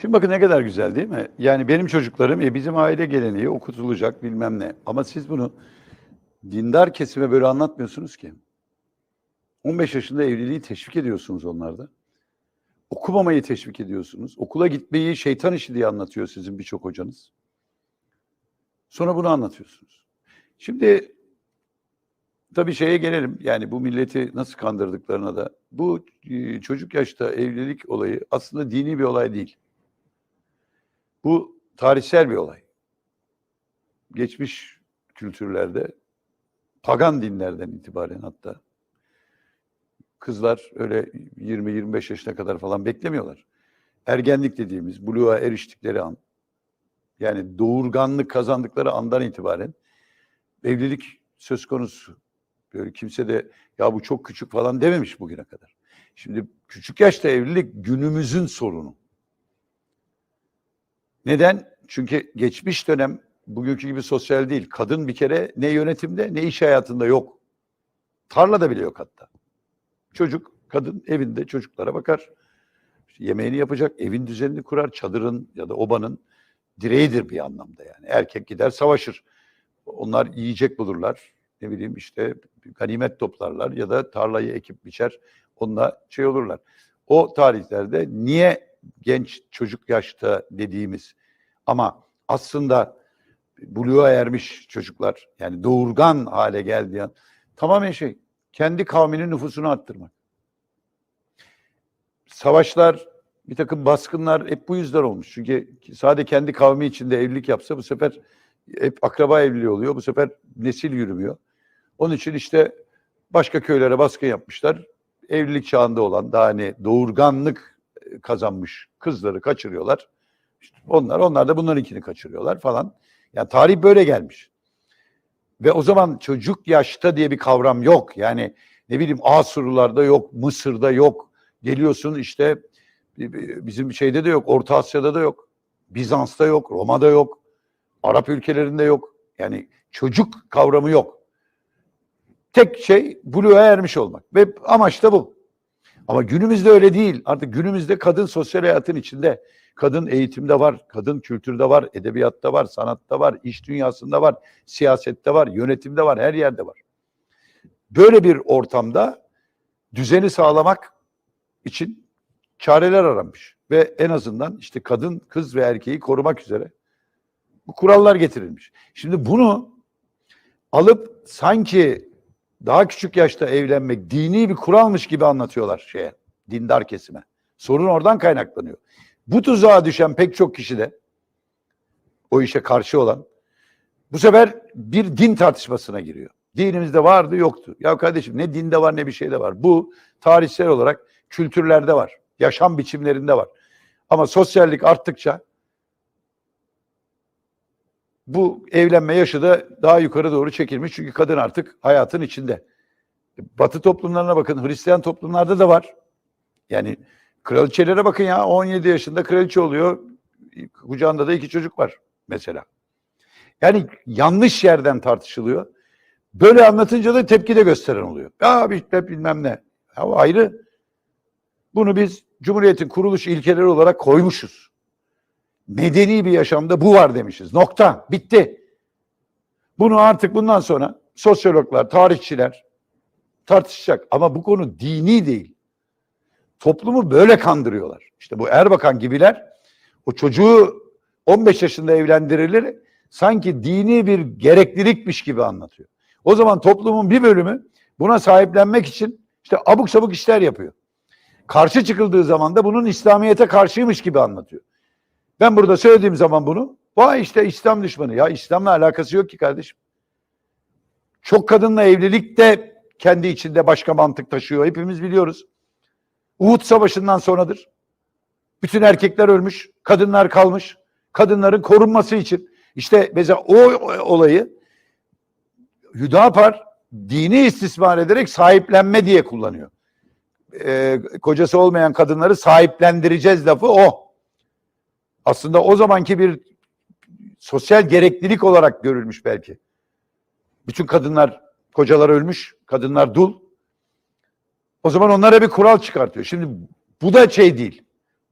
Şimdi bakın ne kadar güzel değil mi? Yani benim çocuklarım e, bizim aile geleneği okutulacak bilmem ne. Ama siz bunu dindar kesime böyle anlatmıyorsunuz ki. 15 yaşında evliliği teşvik ediyorsunuz onlarda. Okumamayı teşvik ediyorsunuz. Okula gitmeyi şeytan işi diye anlatıyor sizin birçok hocanız. Sonra bunu anlatıyorsunuz. Şimdi tabii şeye gelelim. Yani bu milleti nasıl kandırdıklarına da. Bu e, çocuk yaşta evlilik olayı aslında dini bir olay değil. Bu tarihsel bir olay. Geçmiş kültürlerde, pagan dinlerden itibaren hatta kızlar öyle 20-25 yaşına kadar falan beklemiyorlar. Ergenlik dediğimiz, buluğa eriştikleri an, yani doğurganlık kazandıkları andan itibaren evlilik söz konusu. Böyle kimse de ya bu çok küçük falan dememiş bugüne kadar. Şimdi küçük yaşta evlilik günümüzün sorunu. Neden? Çünkü geçmiş dönem bugünkü gibi sosyal değil. Kadın bir kere ne yönetimde ne iş hayatında yok. Tarlada bile yok hatta. Çocuk, kadın evinde çocuklara bakar. İşte yemeğini yapacak, evin düzenini kurar, çadırın ya da obanın direğidir bir anlamda yani. Erkek gider savaşır. Onlar yiyecek bulurlar. Ne bileyim işte ganimet toplarlar ya da tarlayı ekip biçer. Onunla şey olurlar. O tarihlerde niye genç çocuk yaşta dediğimiz ama aslında buluğa ermiş çocuklar yani doğurgan hale geldiği an tamamen şey kendi kavminin nüfusunu arttırmak. Savaşlar, bir takım baskınlar hep bu yüzden olmuş. Çünkü sadece kendi kavmi içinde evlilik yapsa bu sefer hep akraba evliliği oluyor. Bu sefer nesil yürümüyor. Onun için işte başka köylere baskın yapmışlar. Evlilik çağında olan daha hani doğurganlık kazanmış kızları kaçırıyorlar. İşte onlar onlar da bunlarınkini kaçırıyorlar falan. Yani tarih böyle gelmiş. Ve o zaman çocuk yaşta diye bir kavram yok. Yani ne bileyim Asurlularda yok, Mısır'da yok. Geliyorsun işte bizim şeyde de yok, Orta Asya'da da yok. Bizans'ta yok, Roma'da yok. Arap ülkelerinde yok. Yani çocuk kavramı yok. Tek şey buluğa ermiş olmak. Ve amaç da bu. Ama günümüzde öyle değil. Artık günümüzde kadın sosyal hayatın içinde. Kadın eğitimde var, kadın kültürde var, edebiyatta var, sanatta var, iş dünyasında var, siyasette var, yönetimde var, her yerde var. Böyle bir ortamda düzeni sağlamak için çareler aranmış ve en azından işte kadın, kız ve erkeği korumak üzere bu kurallar getirilmiş. Şimdi bunu alıp sanki daha küçük yaşta evlenmek dini bir kuralmış gibi anlatıyorlar şeye, dindar kesime. Sorun oradan kaynaklanıyor. Bu tuzağa düşen pek çok kişi de o işe karşı olan bu sefer bir din tartışmasına giriyor. Dinimizde vardı yoktu. Ya kardeşim ne dinde var ne bir şeyde var. Bu tarihsel olarak kültürlerde var. Yaşam biçimlerinde var. Ama sosyallik arttıkça bu evlenme yaşı da daha yukarı doğru çekilmiş. Çünkü kadın artık hayatın içinde. Batı toplumlarına bakın, Hristiyan toplumlarda da var. Yani kraliçelere bakın ya 17 yaşında kraliçe oluyor. Kucağında da iki çocuk var mesela. Yani yanlış yerden tartışılıyor. Böyle anlatınca da tepki de gösteren oluyor. Ya işte bilmem ne. Ya ayrı. Bunu biz Cumhuriyet'in kuruluş ilkeleri olarak koymuşuz. Medeni bir yaşamda bu var demişiz. Nokta. Bitti. Bunu artık bundan sonra sosyologlar, tarihçiler tartışacak. Ama bu konu dini değil. Toplumu böyle kandırıyorlar. İşte bu Erbakan gibiler o çocuğu 15 yaşında evlendirilir sanki dini bir gereklilikmiş gibi anlatıyor. O zaman toplumun bir bölümü buna sahiplenmek için işte abuk sabuk işler yapıyor. Karşı çıkıldığı zaman da bunun İslamiyet'e karşıymış gibi anlatıyor. Ben burada söylediğim zaman bunu vay işte İslam düşmanı. Ya İslam'la alakası yok ki kardeşim. Çok kadınla evlilik de kendi içinde başka mantık taşıyor. Hepimiz biliyoruz. Uhud Savaşı'ndan sonradır. Bütün erkekler ölmüş, kadınlar kalmış. Kadınların korunması için. İşte mesela o olayı Hüdapar dini istismar ederek sahiplenme diye kullanıyor. Ee, kocası olmayan kadınları sahiplendireceğiz lafı o. Aslında o zamanki bir sosyal gereklilik olarak görülmüş belki. Bütün kadınlar, kocalar ölmüş, kadınlar dul. O zaman onlara bir kural çıkartıyor. Şimdi bu da şey değil.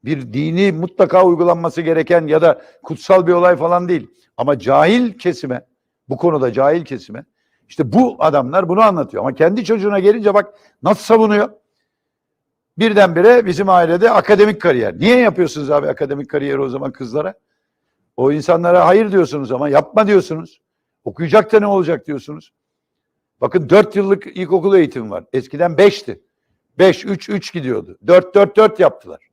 bir dini mutlaka uygulanması gereken ya da kutsal bir olay falan değil. Ama cahil kesime, bu konuda cahil kesime, işte bu adamlar bunu anlatıyor. Ama kendi çocuğuna gelince bak nasıl savunuyor. Birdenbire bizim ailede akademik kariyer. Niye yapıyorsunuz abi akademik kariyeri o zaman kızlara? O insanlara hayır diyorsunuz ama yapma diyorsunuz. Okuyacak da ne olacak diyorsunuz. Bakın 4 yıllık ilkokul eğitimi var. Eskiden 5'ti. 5, 3, 3 gidiyordu. 4, 4, 4 yaptılar.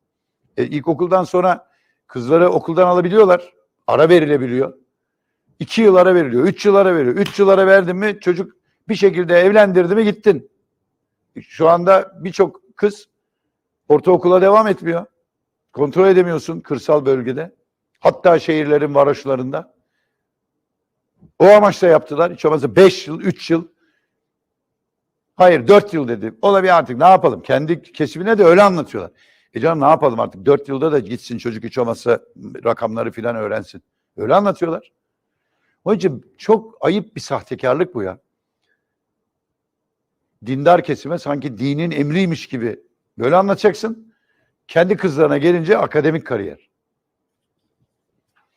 E, ilkokuldan sonra kızları okuldan alabiliyorlar. Ara verilebiliyor. 2 yıl ara veriliyor. 3 yıl ara veriyor. 3 yıl ara verdin mi çocuk bir şekilde evlendirdi mi gittin. Şu anda birçok kız ortaokula devam etmiyor. Kontrol edemiyorsun kırsal bölgede. Hatta şehirlerin varoşlarında. O amaçla yaptılar. Hiç olmazsa 5 yıl, 3 yıl. Hayır 4 yıl dedi. Olabilir artık ne yapalım? Kendi kesimine de öyle anlatıyorlar. E canım ne yapalım artık 4 yılda da gitsin çocuk hiç olmazsa rakamları filan öğrensin. Öyle anlatıyorlar. Onun çok ayıp bir sahtekarlık bu ya. Dindar kesime sanki dinin emriymiş gibi böyle anlatacaksın. Kendi kızlarına gelince akademik kariyer.